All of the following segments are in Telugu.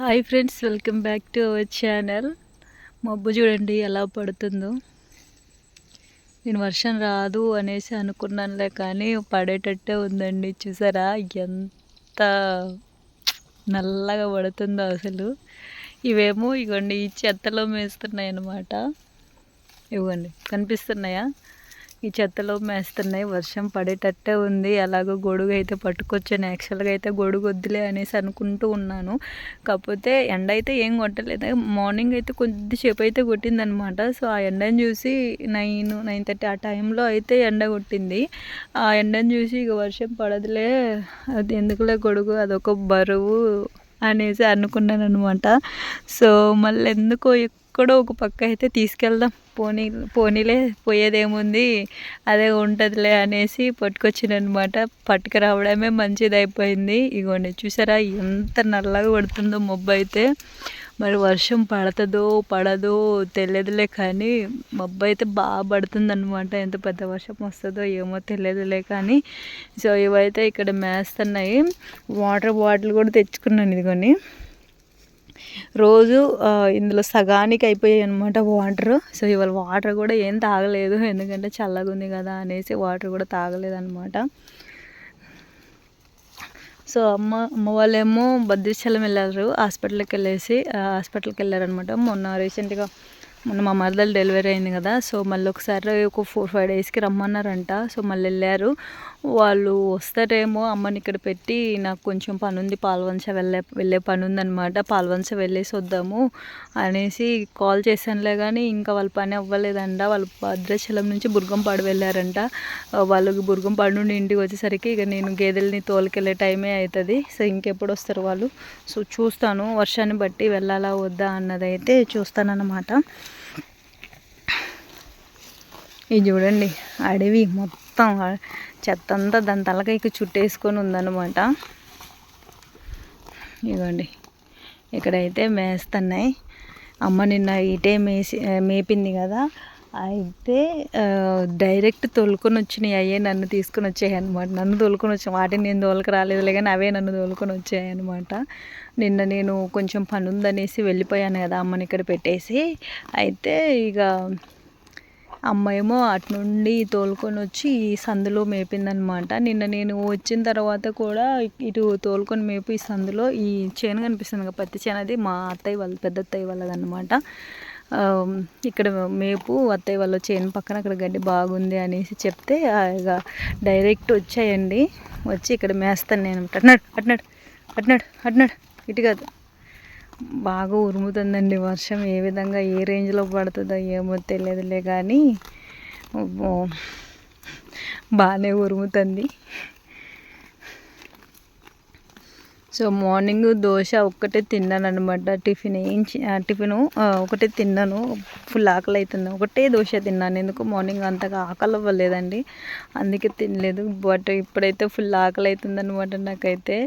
Hi friends welcome back to our channel మబ్బు చూడండి ఎలా పడుతుందో. నేను వర్షం రాదు అనేసి అనుకున్నానులే కానీ పడేటట్టే ఉందండి. చూసారా? ఎంత నల్లగా పడుతుందో అసలు. ఇవేమో ఇవ్వండి ఈ చెత్తలో మేస్తున్నాయి అన్నమాట ఇవ్వండి కనిపిస్తున్నాయా? ఈ చెత్తలో మేస్తున్నాయి. వర్షం పడేటట్టే ఉంది. అలాగో గొడుగు అయితే పట్టుకొచ్చాను. యాక్చువల్గా అయితే గొడుగు వద్దులే అనేసి అనుకుంటూ ఉన్నాను. కాకపోతే ఎండ అయితే ఏం కొట్టలేదు. మార్నింగ్ అయితే కొద్దిసేపు అయితే కొట్టిందనమాట. సో ఆ ఎండని చూసి నైన్ నైన్ థర్టీ ఆ టైంలో అయితే ఎండ కొట్టింది. ఆ ఎండని చూసి ఇక వర్షం పడదులే అది ఎందుకులే గొడుగు అదొక బరువు అనేసి అనుకున్నాను అనమాట సో మళ్ళీ ఎందుకో ఎక్కడో ఒక పక్క అయితే తీసుకెళ్దాం. పోనీ పోనీలే పోయేదేముంది అదే ఉంటుందిలే అనేసి పట్టుకొచ్చిన అనమాట పట్టుకురావడమే మంచిది అయిపోయింది ఇగోండి చూసారా ఎంత నల్లగా పడుతుందో మబ్బు అయితే మరి వర్షం పడుతుందో పడదో తెలియదులే కానీ మబ్బు అయితే బాగా పడుతుంది అనమాట ఎంత పెద్ద వర్షం వస్తుందో ఏమో తెలియదులే కానీ. సో ఇవైతే ఇక్కడ మేస్తున్నాయి. వాటర్ బాటిల్ కూడా తెచ్చుకున్నాను ఇదిగోని రోజు ఇందులో సగానికి అయిపోయాయి అనమాట వాటర్. సో ఇవాళ వాటర్ కూడా ఏం తాగలేదు. ఎందుకంటే చల్లగా ఉంది కదా అనేసి వాటర్ కూడా తాగలేదు అనమాట సో అమ్మ అమ్మ వాళ్ళేమో భద్రాచలం వెళ్ళారు. హాస్పిటల్కి వెళ్ళేసి హాస్పిటల్కి వెళ్ళారనమాట మొన్న రీసెంట్గా మొన్న మా మరదలు డెలివరీ అయింది కదా. సో మళ్ళీ ఒకసారి ఒక ఫోర్ ఫైవ్ డేస్కి రమ్మన్నారంట. సో మళ్ళీ వెళ్ళారు. వాళ్ళు వస్తారేమో అమ్మని ఇక్కడ పెట్టి నాకు కొంచెం పని ఉంది పాల్వంచ వెళ్ళే వెళ్ళే పని ఉందనమాట పాల్వంచ వెళ్ళేసి వద్దాము అనేసి కాల్ చేశానులే కానీ ఇంకా వాళ్ళ పని అవ్వలేదంట. వాళ్ళు భద్రాచలం నుంచి బుర్గంపాడు వెళ్ళారంట. వాళ్ళకి బుర్గంపాడు నుండి ఇంటికి వచ్చేసరికి ఇక నేను గేదెల్ని తోలుకెళ్ళే టైమే అవుతుంది సో ఇంకెప్పుడు వస్తారు వాళ్ళు? సో చూస్తాను. వర్షాన్ని బట్టి వెళ్ళాలా వద్దా అన్నదైతే చూస్తానన్నమాట. ఇది చూడండి అడవి మొత్తం. చెత్త అంతా దాని తలకైకి చుట్టేసుకొని ఉందన్నమాట. ఇదిగోండి ఇక్కడైతే మేస్తున్నాయి. అమ్మ నిన్న ఇటే మేసి మేపింది కదా అయితే డైరెక్ట్ తోలుకొని వచ్చినాయి అయ్యే నన్ను తీసుకొని వచ్చాయి అనమాట నన్ను తోలుకొని వచ్చాయి వాటిని నేను తోలుకు రాలేదులే కానీ అవే నన్ను తోలుకొని వచ్చాయి అనమాట నిన్న నేను కొంచెం పని ఉందనేసి వెళ్ళిపోయాను కదా అమ్మని ఇక్కడ పెట్టేసి. అయితే ఇక అమ్మాయేమో అటు నుండి తోలుకొని వచ్చి ఈ సందులో మేపిందనమాట నిన్న నేను వచ్చిన తర్వాత కూడా ఇటు తోలుకొని మేపు ఈ సందులో ఈ చేను కనిపిస్తుంది కదా పత్తి చేను అది మా అత్తయ్య వాళ్ళ పెద్ద అత్తయ్య వాళ్ళదనమాట ఇక్కడ మేపు అత్తయ్య వాళ్ళ చేను పక్కన అక్కడ గడ్డి బాగుంది అనేసి చెప్తే ఇక డైరెక్ట్ వచ్చాయండి. వచ్చి ఇక్కడ మేస్తాను నేను. అట్నాడు అట్నాడు అట్నాడు అట్నాడు ఇటు కాదు. బాగా ఉరుముతుందండి వర్షం. ఏ విధంగా ఏ రేంజ్లో పడుతుందో ఏమో తెలియదులే కానీ బాగానే ఉరుముతుంది. సో మార్నింగ్ దోశ ఒక్కటే తిన్నాను అనమాట టిఫిన్ ఏం టిఫిన్ ఒకటే తిన్నాను. ఫుల్ ఆకలి అవుతుంది ఒకటే దోశ తిన్నాను. ఎందుకు మార్నింగ్ అంతగా ఆకలి అవ్వలేదండి అందుకే తినలేదు. బట్ ఇప్పుడైతే ఫుల్ ఆకలి అవుతుంది అనమాట నాకైతే.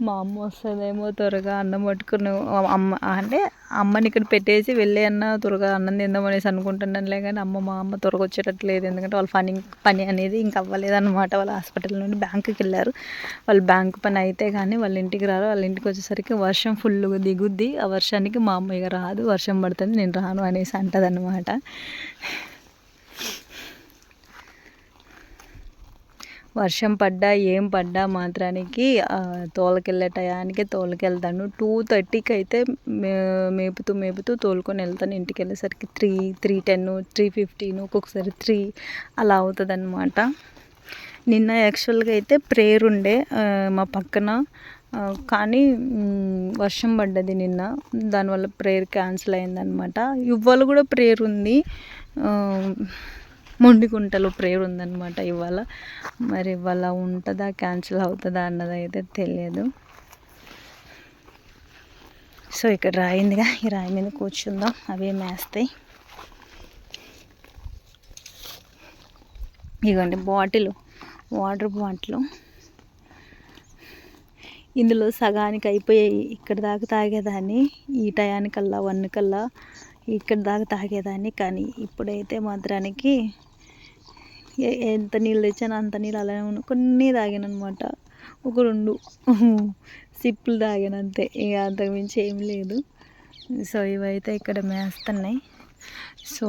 మా అమ్మ వస్తుందేమో త్వరగా అన్నం పట్టుకుని అమ్మ అంటే అమ్మని ఇక్కడ పెట్టేసి వెళ్ళే అన్న త్వరగా అన్నం తిందామనేసి అనుకుంటున్నానులే కానీ అమ్మ మా అమ్మ త్వరగా వచ్చేటట్లేదు ఎందుకంటే వాళ్ళ పని పని అనేది ఇంకా అవ్వలేదన్నమాట. వాళ్ళ హాస్పిటల్ నుండి బ్యాంకుకి వెళ్ళారు. వాళ్ళు బ్యాంకు పని అయితే కానీ వాళ్ళ ఇంటికి రారు. వాళ్ళ ఇంటికి వచ్చేసరికి వర్షం ఫుల్గా దిగుద్ది. ఆ వర్షానికి మా అమ్మ ఇక రాదు. వర్షం పడుతుంది. నేను రాను అనేసి అంటదన్నమాట. వర్షం పడ్డా ఏం పడ్డా మాత్రానికి తోలకెళ్ళే టయానికి తోలకెళ్తాను. టూ థర్టీకి అయితే మేపుతూ మేపుతూ తోలుకొని వెళ్తాను. ఇంటికి వెళ్ళేసరికి three three ten three fifteen ఒక్కొక్కసారి త్రీ అలా అవుతుంది అనమాట నిన్న యాక్చువల్గా అయితే ప్రేయర్ ఉండే మా పక్కన. కానీ వర్షం పడ్డది నిన్న. దానివల్ల ప్రేయర్ క్యాన్సిల్ అయిందనమాట ఇవాళ కూడా ప్రేయర్ ఉంది. మొండికుంటలో ప్రేయర్ ఉందన్నమాట ఇవాళ. మరి ఇవాళ ఉంటుందా క్యాన్సిల్ అవుతుందా అన్నది అయితే తెలియదు. సో ఇక్కడ రాయిందిగా ఈ రాయి మీద కూర్చుందాం అవే మేస్తాయి. ఇదిగోండి బాటిల్ వాటర్ బాటిల్. ఇందులో సగానికి అయిపోయాయి ఇక్కడ దాకా తాగేదాన్ని ఈ టయానికల్లా వన్ కల్లా ఇక్కడ దాకా తాగేదాన్ని కానీ ఇప్పుడైతే మాత్రానికి ఎంత నీళ్ళు తెచ్చాను అంత నీళ్ళు అలానే ఉన్నాయి కొన్ని తాగాను అనమాట ఒక రెండు. సిప్పులు తాగాను ఇక అంతకుమించి ఏం లేదు. సో ఇవైతే ఇక్కడ మేస్తున్నాయి. సో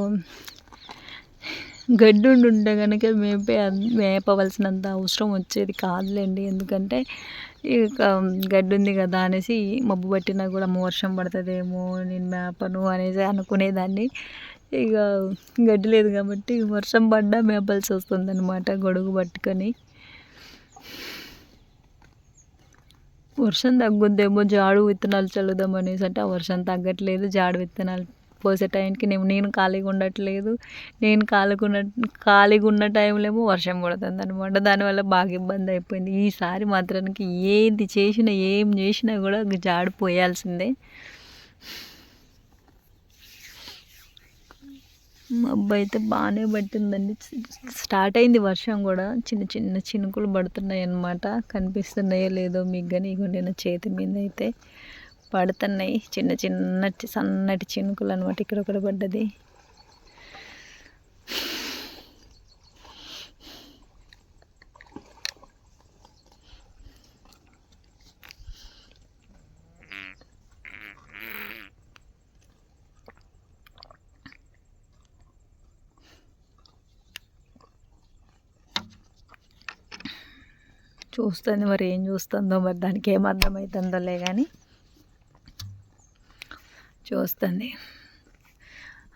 గడ్డి ఉంటే కనుక మేపే మేపవలసినంత అవసరం వచ్చేది కాదులేండి. ఎందుకంటే ఇక గడ్డి ఉంది కదా అనేసి మబ్బు పట్టినా కూడా వర్షం పడుతుందేమో నేను మేపను అనేసి అనుకునేదాన్ని. ఇక గడ్డి లేదు కాబట్టి వర్షం పడ్డా మేపాల్సి వస్తుంది అనమాట గొడుగు పట్టుకొని. వర్షం తగ్గుద్దేమో జాడు విత్తనాలు చల్లుదాం అనేసి అంటే ఆ వర్షం తగ్గట్లేదు జాడు విత్తనాలు పోసే టైంకి నేను నేను ఖాళీగా ఉండట్లేదు. నేను ఖాళీగా ఉన్న ఖాళీగా ఉన్న టైంలో ఏమో వర్షం పడుతుంది అనమాట దానివల్ల బాగా ఇబ్బంది అయిపోయింది. ఈసారి మాత్రానికి ఏది చేసినా ఏం చేసినా కూడా జాడు పోయాల్సిందే. మబ్బు అయితే బాగానే పట్టిందండి స్టార్ట్ అయింది వర్షం కూడా. చిన్న చిన్న చినుకులు పడుతున్నాయి అన్నమాట కనిపిస్తున్నాయో లేదో మీకు కానీ ఇగోండి నా చేతి మీద అయితే పడుతున్నాయి. చిన్న చిన్నటి సన్నటి చినుకులు అనమాట ఇక్కడ ఒకటి పడ్డది. చూస్తుంది మరి ఏం చూస్తుందో మరి దానికి ఏం అర్థమవుతుందోలే కానీ చూస్తుంది.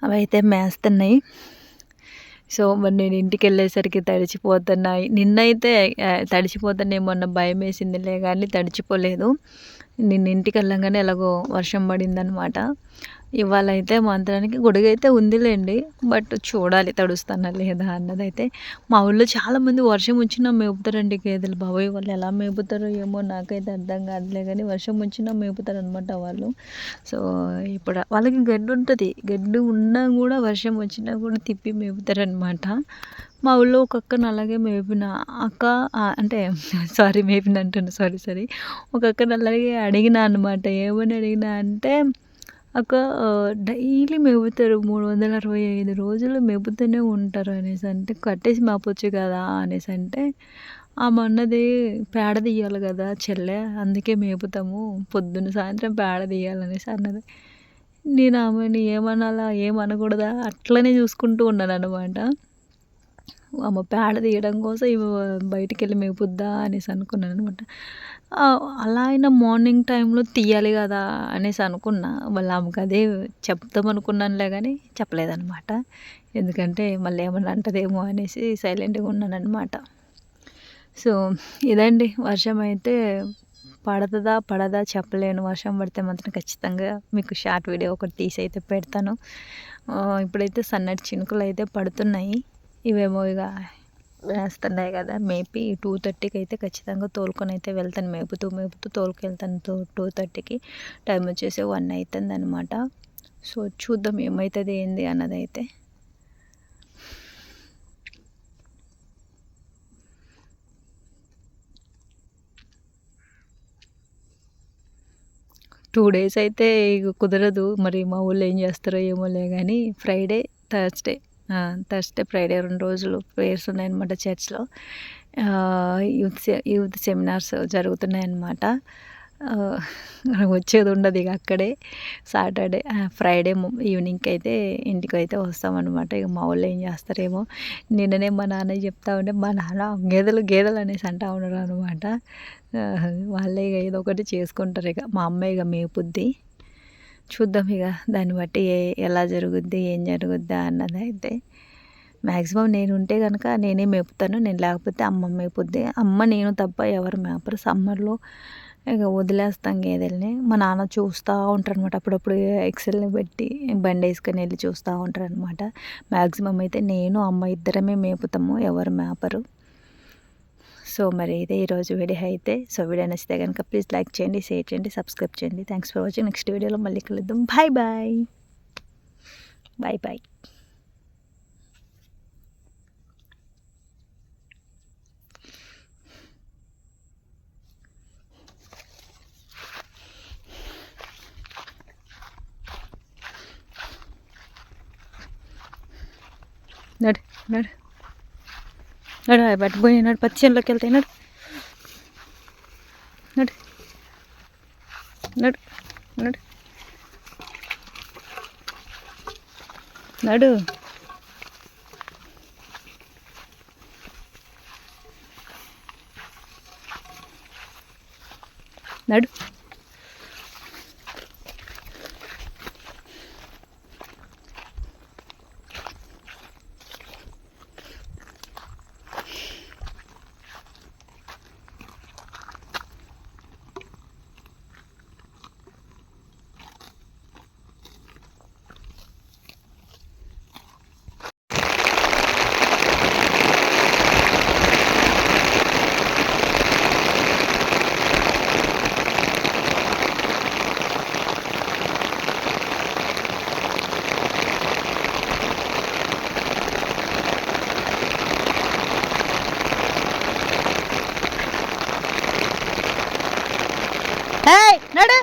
అవి అయితే మేస్తున్నాయి. సో మరి నేను ఇంటికి వెళ్ళేసరికి తడిచిపోతున్నాయి. నిన్నైతే తడిచిపోతున్నాయి మొన్న భయం వేసిందిలే కానీ తడిచిపోలేదు. నిన్న ఇంటికి వెళ్ళంగానే ఎలాగో వర్షం పడిందనమాట ఇవాళ అయితే మంత్రానికి గొడుగు అయితే ఉందిలేండి బట్ చూడాలి తడుస్తానా లేదా అన్నదైతే. మా ఊళ్ళో చాలామంది వర్షం వచ్చినా మేపుతారండి గేదెలు. బాబోయ్ వాళ్ళు ఎలా మేపుతారో ఏమో నాకైతే అర్థం కాదులే కానీ వర్షం వచ్చినా మేపుతారు అనమాట వాళ్ళు. సో ఇప్పుడు వాళ్ళకి గడ్డి ఉంటుంది. గడ్డి ఉన్నా కూడా వర్షం వచ్చినా కూడా తిప్పి మేపుతారనమాట మా ఊళ్ళో ఒక అక్కను అలాగే మేపిన అక్క అంటే సారీ మేపిన అంటాను సారీ సారీ. ఒక అక్కను అలాగే అడిగిన అనమాట ఏమని అడిగినా అంటే అక్క డైలీ మేపుతారు మూడు వందల అరవై ఐదు రోజులు మేపుతూనే ఉంటారు అనేసి అంటే కట్టేసి మేపొచ్చు కదా అనేసి అంటే ఆ మొన్నది పేడ తీయాలి కదా చెల్లె అందుకే మేపుతాము పొద్దున్న సాయంత్రం పేడ తీయాలనేసి అన్నది. నేను ఆమెని ఏమనాలా ఏమనకూడదా అట్లనే చూసుకుంటూ ఉన్నాను అనమాట ఆమె పేడ తీయడం కోసం ఇవి బయటికి వెళ్ళి మేపుద్దా అనేసి అనుకున్నాను అనమాట అలా అయినా మార్నింగ్ టైంలో తీయాలి కదా అనేసి అనుకున్నా. మళ్ళీ ఆమెకు అదే చెప్తాం అనుకున్నానులే కానీ చెప్పలేదనమాట ఎందుకంటే మళ్ళీ ఏమన్నా అంటదేమో అనేసి సైలెంట్గా ఉన్నాను సో ఇదండి. వర్షం అయితే పడతదా పడదా చెప్పలేను. వర్షం పడితే మాత్రం ఖచ్చితంగా మీకు షార్ట్ వీడియో ఒకటి తీసి అయితే పెడతాను. ఇప్పుడైతే సన్నటి చినుకులు అయితే పడుతున్నాయి. ఇవేమో ఇక వేస్తున్నాయి కదా మేపి టూ థర్టీకి అయితే ఖచ్చితంగా తోలుకొని అయితే వెళ్తాను. మేపుతూ మేపుతూ తోలుకెళ్తాను. టూ టూ థర్టీకి టైం వచ్చేసి వన్ అవుతుంది అనమాట సో చూద్దాం ఏమవుతుంది ఏంది అన్నది అయితే టూ డేస్ అయితే కుదరదు. మరి మా ఊళ్ళో ఏం చేస్తారో ఏమోలే కానీ ఫ్రైడే థర్స్డే. థర్స్డే ఫ్రైడే రెండు రోజులు ప్రేయర్స్ ఉన్నాయన్నమాట చర్చ్లో. యూత్ యూత్ సెమినార్స్ జరుగుతున్నాయన్నమాట. వచ్చేది ఉండదు ఇక అక్కడే. సాటర్డే ఫ్రైడే ఈవినింగ్కి అయితే ఇంటికి అయితే వస్తామన్నమాట. ఇక మా వాళ్ళు ఏం చేస్తారేమో. నిన్ననే మా నాన్న చెప్తా ఉంటే మా నాన్న గేదెలు గేదెలు అనేసి అంటా ఉన్నారు అనమాట వాళ్ళే ఇక ఏదో ఒకటి చేసుకుంటారు ఇక. మా అమ్మాయి ఇక మేపుద్ది. చూద్దాం ఇక దాన్ని బట్టి ఏ ఎలా జరుగుద్ది ఏం జరుగుద్దా అన్నది అయితే. మ్యాక్సిమం నేను ఉంటే కనుక నేనే మేపుతాను నేను లేకపోతే అమ్మ మేపుద్ది. అమ్మ నేను తప్ప ఎవరు మేపరు. సమ్మర్లో ఇక వదిలేస్తాం గేదెల్ని. మా నాన్న చూస్తూ ఉంటారు అనమాట అప్పుడప్పుడు ఎక్సెల్ని పెట్టి బండి వేసుకొని వెళ్ళి చూస్తూ ఉంటారు అనమాట మ్యాక్సిమం అయితే నేను అమ్మ ఇద్దరమే మేపుతాము ఎవరు మేపరు. సో మరి ఇదే ఈరోజు వీడియో అయితే. సో వీడియో నచ్చితే కనుక ప్లీజ్ లైక్ చేయండి షేర్ చేయండి సబ్స్క్రైబ్ చేయండి. Thanks for watching. నెక్స్ట్ వీడియోలో మళ్ళీ కలుద్దాం. Bye bye. Bye bye. నడు నడు. నడు పట్టుపోయి నడు పచ్చి చేనులోకి వెళ్తాయి నడు నడు నడు నడు నడు ఏయ్ నడు అర్రే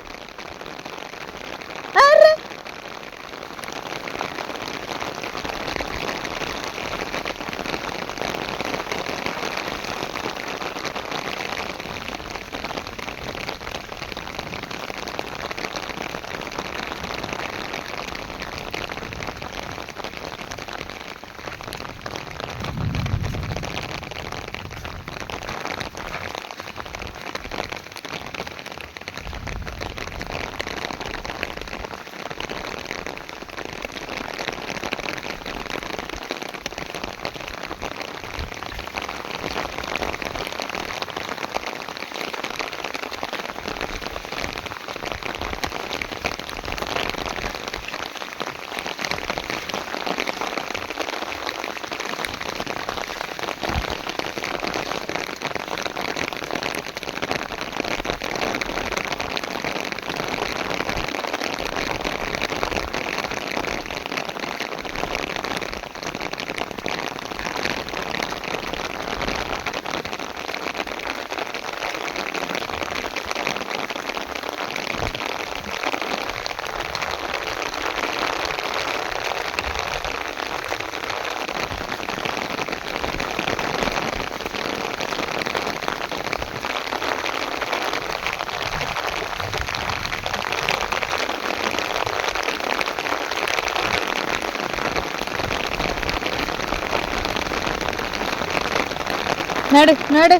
నడు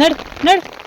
నడు ఏయ్ నడు